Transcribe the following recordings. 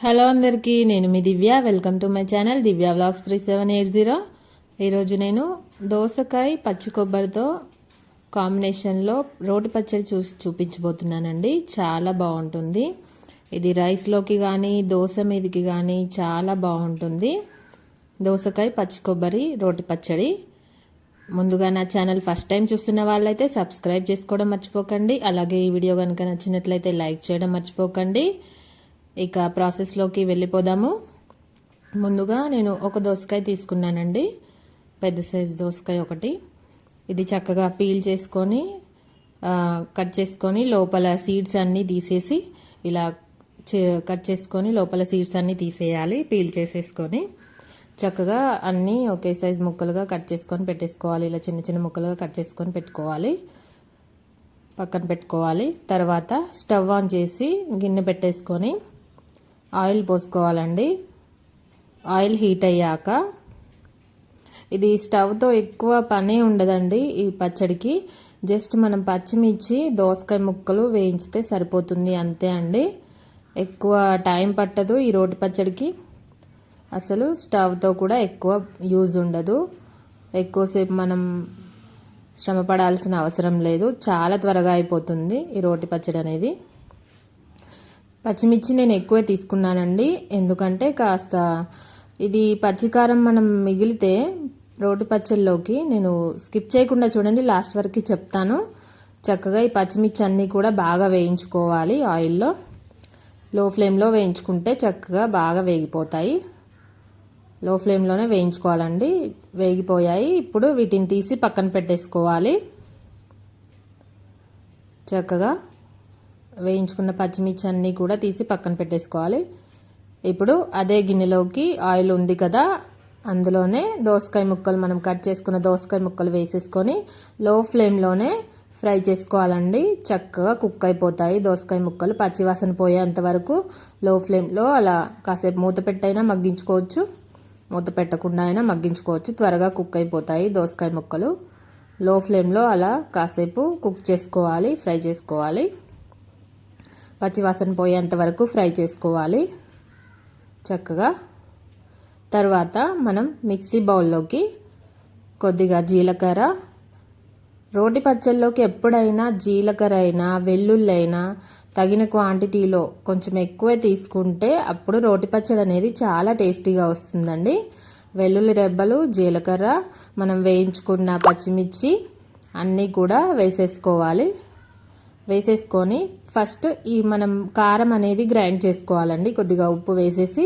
Hello అందరికీ నేను మీ Divya. Welcome to my channel Divya vlogs three seven eight zero. ఈరోజు నేను దోసకాయ పచ్చి కొబ్బరితో కాంబినేషన్లో రోటి పచ్చడి చూసి చూపించబోతున్నానండి. చాలా బాగుంటుంది. ఇది రైస్లోకి కానీ దోశ మీదకి కానీ చాలా బాగుంటుంది. దోసకాయ పచ్చి కొబ్బరి రోటి పచ్చడి. ముందుగా నా ఛానల్ ఫస్ట్ టైం చూస్తున్న వాళ్ళైతే సబ్స్క్రైబ్ చేసుకోవడం మర్చిపోకండి. అలాగే ఈ వీడియో కనుక నచ్చినట్లయితే లైక్ చేయడం మర్చిపోకండి. ఇక ప్రాసెస్లోకి వెళ్ళిపోదాము. ముందుగా నేను ఒక దోసకాయ తీసుకున్నానండి. పెద్ద సైజు దోసకాయ ఒకటి. ఇది చక్కగా పీల్ చేసుకొని కట్ చేసుకొని లోపల సీడ్స్ అన్నీ తీసేసి ఇలా కట్ చేసుకొని లోపల సీడ్స్ అన్నీ తీసేయాలి పీల్ చేసేసుకొని. చక్కగా అన్నీ ఒకే సైజ్ ముక్కలుగా కట్ చేసుకొని పెట్టేసుకోవాలి. ఇలా చిన్న చిన్న ముక్కలుగా కట్ చేసుకొని పెట్టుకోవాలి. పక్కన పెట్టుకోవాలి. తర్వాత స్టవ్ ఆన్ చేసి గిన్నె పెట్టేసుకొని ఆయిల్ పోసుకోవాలండి. ఆయిల్ హీట్ అయ్యాక ఇది స్టవ్తో ఎక్కువ పని ఉండదండి ఈ పచ్చడికి. జస్ట్ మనం పచ్చిమిర్చి దోసకాయ ముక్కలు వేయించితే సరిపోతుంది అంతే అండి. ఎక్కువ టైం పట్టదు ఈ రోటి పచ్చడికి. అసలు స్టవ్తో కూడా ఎక్కువ యూజ్ ఉండదు. ఎక్కువసేపు మనం శ్రమ పడాల్సిన అవసరం లేదు. చాలా త్వరగా అయిపోతుంది ఈ రోటి పచ్చడి అనేది పచ్చిమిర్చి నేను ఎక్కువే తీసుకున్నానండి. ఎందుకంటే కాస్త ఇది పచ్చికారం మనం మిగిలితే రోటి పచ్చళ్ళలోకి నేను స్కిప్ చేయకుండా చూడండి లాస్ట్ వరకు చెప్తాను. చక్కగా ఈ పచ్చిమిర్చి అన్నీ కూడా బాగా వేయించుకోవాలి ఆయిల్లో. లో ఫ్లేమ్లో వేయించుకుంటే చక్కగా బాగా వేగిపోతాయి. లో ఫ్లేమ్లోనే వేయించుకోవాలండి. వేగిపోయాయి. ఇప్పుడు వీటిని తీసి పక్కన పెట్టేసుకోవాలి. చక్కగా వేయించుకున్న పచ్చిమిర్చి అన్నీ కూడా తీసి పక్కన పెట్టేసుకోవాలి. ఇప్పుడు అదే గిన్నెలోకి ఆయిల్ ఉంది కదా అందులోనే దోసకాయ ముక్కలు మనం కట్ చేసుకున్న దోసకాయ ముక్కలు వేసేసుకొని లో ఫ్లేమ్లోనే ఫ్రై చేసుకోవాలండి. చక్కగా కుక్ అయిపోతాయి దోసకాయ ముక్కలు. పచ్చివాసన పోయేంత వరకు లో ఫ్లేమ్లో అలా కాసేపు మూత పెట్టైనా మగ్గించుకోవచ్చు. మూత పెట్టకుండా అయినా మగ్గించుకోవచ్చు. త్వరగా కుక్ అయిపోతాయి దోసకాయ ముక్కలు. లో ఫ్లేమ్లో అలా కాసేపు కుక్ చేసుకోవాలి ఫ్రై చేసుకోవాలి. పచ్చివాసన పోయేంత వరకు ఫ్రై చేసుకోవాలి చక్కగా. తర్వాత మనం మిక్సీ బౌల్లోకి కొద్దిగా జీలకర్ర. రోటి పచ్చళ్ళలోకి ఎప్పుడైనా జీలకర్ర అయినా వెల్లుల్లి అయినా తగిన క్వాంటిటీలో కొంచెం ఎక్కువే తీసుకుంటే అప్పుడు రోటి పచ్చడి అనేది చాలా టేస్టీగా వస్తుందండి. వెల్లుల్లి రెబ్బలు జీలకర్ర మనం వేయించుకున్న పచ్చిమిర్చి అన్నీ కూడా వేసేసుకోవాలి. వేసేసుకొని ఫస్ట్ ఈ మనం కారం అనేది గ్రైండ్ చేసుకోవాలండి. కొద్దిగా ఉప్పు వేసేసి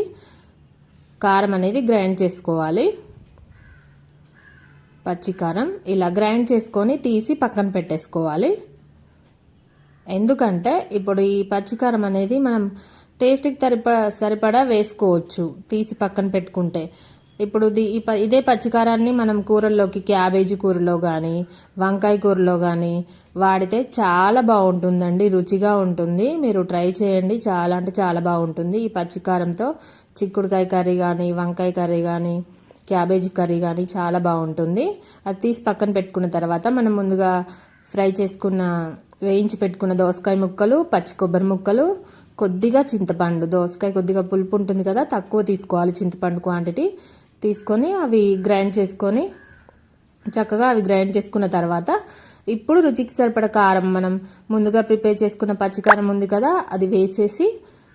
కారం అనేది గ్రైండ్ చేసుకోవాలి. పచ్చికారం ఇలా గ్రైండ్ చేసుకొని తీసి పక్కన పెట్టేసుకోవాలి. ఎందుకంటే ఇప్పుడు ఈ పచ్చికారం అనేది మనం టేస్ట్కి తరిప సరిపడా వేసుకోవచ్చు తీసి పక్కన పెట్టుకుంటే. ఇప్పుడు ఇదే పచ్చికారాన్ని మనం కూరల్లోకి క్యాబేజీ కూరలో కానీ వంకాయ కూరలో కానీ వాడితే చాలా బాగుంటుందండి రుచిగా ఉంటుంది. మీరు ట్రై చేయండి చాలా అంటే చాలా బాగుంటుంది. ఈ పచ్చికారంతో చిక్కుడుకాయ కర్రీ కానీ వంకాయ కర్రీ కానీ క్యాబేజీ కర్రీ కానీ చాలా బాగుంటుంది. అది తీసి పక్కన పెట్టుకున్న తర్వాత మనం ముందుగా ఫ్రై చేసుకున్న వేయించి పెట్టుకున్న దోసకాయ ముక్కలు పచ్చి కొబ్బరి ముక్కలు కొద్దిగా చింతపండు. దోసకాయ కొద్దిగా పులుపు ఉంటుంది కదా తక్కువ తీసుకోవాలి చింతపండు క్వాంటిటీ. తీసుకొని అవి గ్రైండ్ చేసుకొని చక్కగా అవి గ్రైండ్ చేసుకున్న తర్వాత ఇప్పుడు రుచికి సరిపడ కారం మనం ముందుగా ప్రిపేర్ చేసుకున్న పచ్చికారం ఉంది కదా అది వేసేసి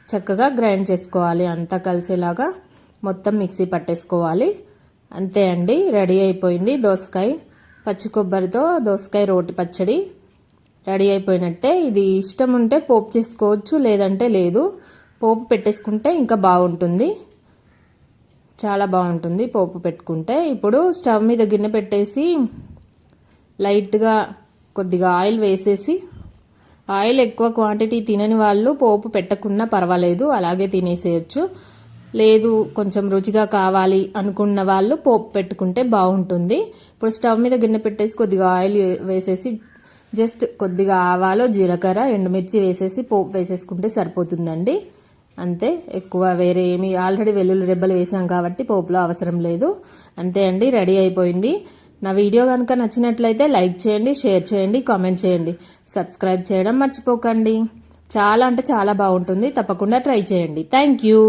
చక్కగా గ్రైండ్ చేసుకోవాలి. అంతా కలిసేలాగా మొత్తం మిక్సీ పట్టేసుకోవాలి. అంతే అండి రెడీ అయిపోయింది దోసకాయ పచ్చి కొబ్బరితో దోసకాయ రోటి పచ్చడి. రెడీ అయిపోయినట్టే ఇది ఇష్టం ఉంటే పోపు చేసుకోవచ్చు లేదంటే లేదు. పోపు పెట్టేసుకుంటే ఇంకా బాగుంటుంది. చాలా బాగుంటుంది పోపు పెట్టుకుంటే. ఇప్పుడు స్టవ్ మీద గిన్నె పెట్టేసి లైట్గా కొద్దిగా ఆయిల్ వేసేసి ఆయిల్ ఎక్కువ క్వాంటిటీ తినని వాళ్ళు పోపు పెట్టకున్నా పర్వాలేదు అలాగే తినేసేయచ్చు. లేదు కొంచెం రుచిగా కావాలి అనుకున్న వాళ్ళు పోపు పెట్టుకుంటే బాగుంటుంది. ఇప్పుడు స్టవ్ మీద గిన్నె పెట్టేసి కొద్దిగా ఆయిల్ వేసేసి జస్ట్ కొద్దిగా ఆవాలో జీలకర్ర ఎండుమిర్చి వేసేసి పోపు వేసేసుకుంటే సరిపోతుందండి. అంతే ఎక్కువ వేరే ఏమి ఆల్రెడీ వెల్లుల్లి రెబ్బలు వేసాం కాబట్టి పోపులో అవసరం లేదు. అంతే అండి రెడీ అయిపోయింది. నా వీడియో కనుక నచ్చినట్లయితే లైక్ చేయండి షేర్ చేయండి కామెంట్ చేయండి. సబ్స్క్రైబ్ చేయడం మర్చిపోకండి. చాలా అంటే చాలా బాగుంటుంది తప్పకుండా ట్రై చేయండి. Thank you.